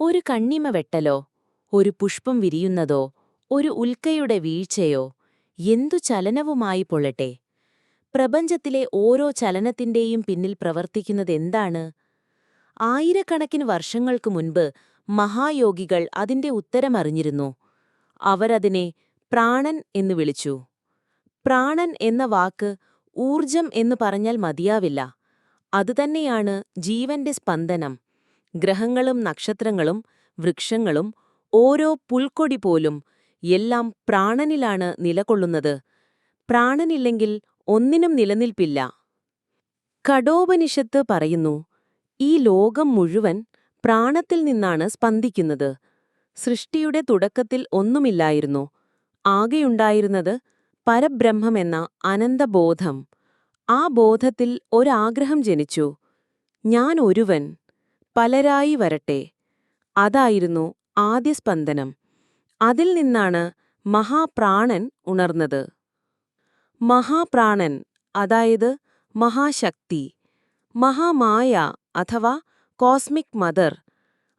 ഒരു കണ്ണിമ വെട്ടലോ ഒരു പുഷ്പം വിരിയുന്നതോ ഒരു ഉൽക്കയുടെ വീഴ്ചയോ എന്തു ചലനവുമായി പൊള്ളട്ടെ? പ്രപഞ്ചത്തിലെ ഓരോ ചലനത്തിന്റെയും പിന്നിൽ പ്രവർത്തിക്കുന്നത് എന്താണ്? ആയിരക്കണക്കിന് വർഷങ്ങൾക്കു മുൻപ് മഹായോഗികൾ അതിന്റെ ഉത്തരമറിഞ്ഞിരുന്നു. അവരതിനെ പ്രാണൻ എന്നു വിളിച്ചു. പ്രാണൻ എന്ന വാക്ക് ഊർജം എന്ന് പറഞ്ഞാൽ മതിയാവില്ല. അതുതന്നെയാണ് ജീവന്റെ സ്പന്ദനം. ഗ്രഹങ്ങളും നക്ഷത്രങ്ങളും വൃക്ഷങ്ങളും ഓരോ പുൽക്കൊടി പോലും എല്ലാം പ്രാണനിലാണ് നിലകൊള്ളുന്നത്. പ്രാണനില്ലെങ്കിൽ ഒന്നിനും നിലനിൽപ്പില്ല. കടോപനിഷത്ത് പറയുന്നു ഈ ലോകം മുഴുവൻ പ്രാണത്തിൽ നിന്നാണ് സ്പന്ദിക്കുന്നത്. സൃഷ്ടിയുടെ തുടക്കത്തിൽ ഒന്നുമില്ലായിരുന്നു. ആകെയുണ്ടായിരുന്നത് പരബ്രഹ്മമെന്ന അനന്തബോധം. ആ ബോധത്തിൽ ഒരാഗ്രഹം ജനിച്ചു. ഞാൻ ഒരുവൻ. പലരായി വരട്ടെ. അതായിരുന്നു ആദ്യ സ്പന്ദനം. അതിൽ നിന്നാണ് മഹാപ്രാണൻ ഉണർന്നത്. മഹാപ്രാണൻ അതായത് മഹാശക്തി മഹാമായ അഥവാ കോസ്മിക് മദർ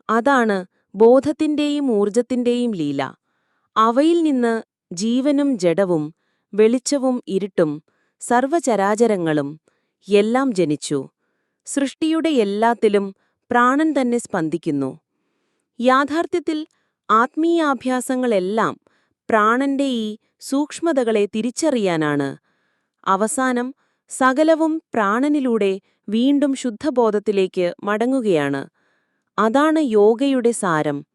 അതാണ് ബോധത്തിന്റെയും ഊർജത്തിന്റെയും ലീല. അവയിൽ നിന്ന് ജീവനും ജഡവും വെളിച്ചവും ഇരുട്ടും സർവചരാചരങ്ങളും എല്ലാം ജനിച്ചു. സൃഷ്ടിയുടെ എല്ലാത്തിലും പ്രാണൻ തന്നെ സ്പന്ദിക്കുന്നു. യാഥാർത്ഥ്യത്തിൽ ആത്മീയാഭ്യാസങ്ങളെല്ലാം പ്രാണന്റെ ഈ സൂക്ഷ്മതകളെ തിരിച്ചറിയാനാണ്. അവസാനം സകലവും പ്രാണനിലൂടെ വീണ്ടും ശുദ്ധബോധത്തിലേക്ക് മടങ്ങുകയാണ്. അതാണ് യോഗയുടെ സാരം.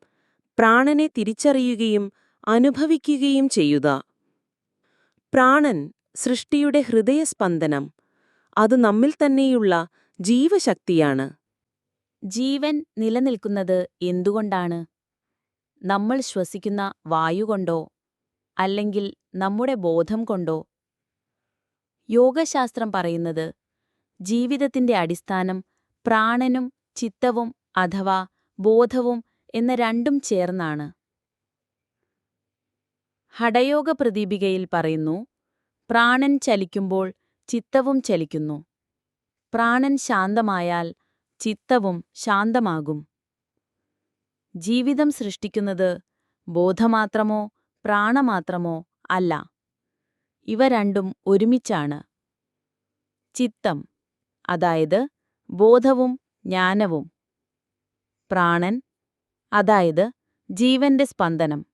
പ്രാണനെ തിരിച്ചറിയുകയും അനുഭവിക്കുകയും ചെയ്യുക. പ്രാണൻ സൃഷ്ടിയുടെ ഹൃദയസ്പന്ദനം. അത് നമ്മിൽ തന്നെയുള്ള ജീവശക്തിയാണ്. ജീവൻ നിലനിൽക്കുന്നത് എന്തുകൊണ്ടാണ്? നമ്മൾ ശ്വസിക്കുന്ന വായു കൊണ്ടോ? അല്ലെങ്കിൽ നമ്മുടെ ബോധം കൊണ്ടോ? യോഗശാസ്ത്രം പറയുന്നത് ജീവിതത്തിന്റെ അടിസ്ഥാനം പ്രാണനും ചിത്തവും അഥവാ ബോധവും എന്ന രണ്ടും ചേർന്നാണ്. ഹടയോഗ പ്രദീപികയിൽ പറയുന്നു പ്രാണൻ ചലിക്കുമ്പോൾ ചിത്തവും ചലിക്കുന്നു. പ്രാണൻ ശാന്തമായാൽ ചിത്തവും ശാന്തമാകും. ജീവിതം സൃഷ്ടിക്കുന്നത് ബോധമാത്രമോ പ്രാണമാത്രമോ അല്ല. ഇവ രണ്ടും ഒരുമിച്ചാണ്. ചിത്തം അതായത് ബോധവും ജ്ഞാനവും. പ്രാണൻ അതായത് ജീവന്റെ സ്പന്ദനം.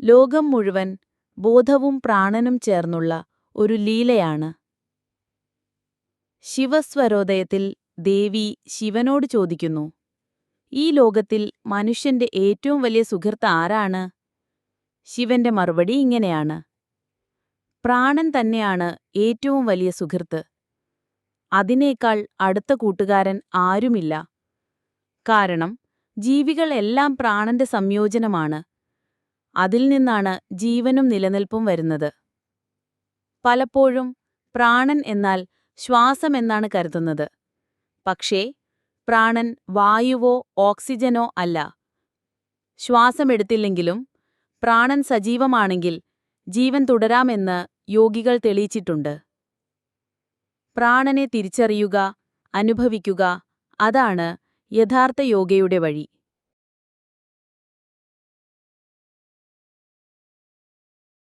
ലോകം മുഴുവൻ ബോധവും പ്രാണനും ചേർന്നുള്ള ഒരു ലീലയാണ്. ശിവസ്വരോദയത്തിൽ ദേവി ശിവനോട് ചോദിക്കുന്നു ഈ ലോകത്തിൽ മനുഷ്യന്റെ ഏറ്റവും വലിയ സുഹൃത്ത് ആരാണ്? ശിവന്റെ മറുപടി ഇങ്ങനെയാണ് പ്രാണൻ തന്നെയാണ് ഏറ്റവും വലിയ സുഹൃത്ത്. അതിനേക്കാൾ അടുത്ത കൂട്ടുകാരൻ ആരുമില്ല. കാരണം ജീവികൾ എല്ലാം പ്രാണന്റെ സംയോജനമാണ്. അതിൽ നിന്നാണ് ജീവനും നിലനിൽപ്പും വരുന്നത്. പലപ്പോഴും പ്രാണൻ എന്നാൽ ശ്വാസമെന്നാണ് കരുതുന്നത്. പക്ഷേ പ്രാണൻ വായുവോ ഓക്സിജനോ അല്ല. ശ്വാസമെടുത്തില്ലെങ്കിലും പ്രാണൻ സജീവമാണെങ്കിൽ ജീവൻ തുടരാമെന്ന് യോഗികൾ തെളിയിച്ചിട്ടുണ്ട്. പ്രാണനെ തിരിച്ചറിയുക അനുഭവിക്കുക അതാണ് യഥാർത്ഥ യോഗയുടെ വഴി.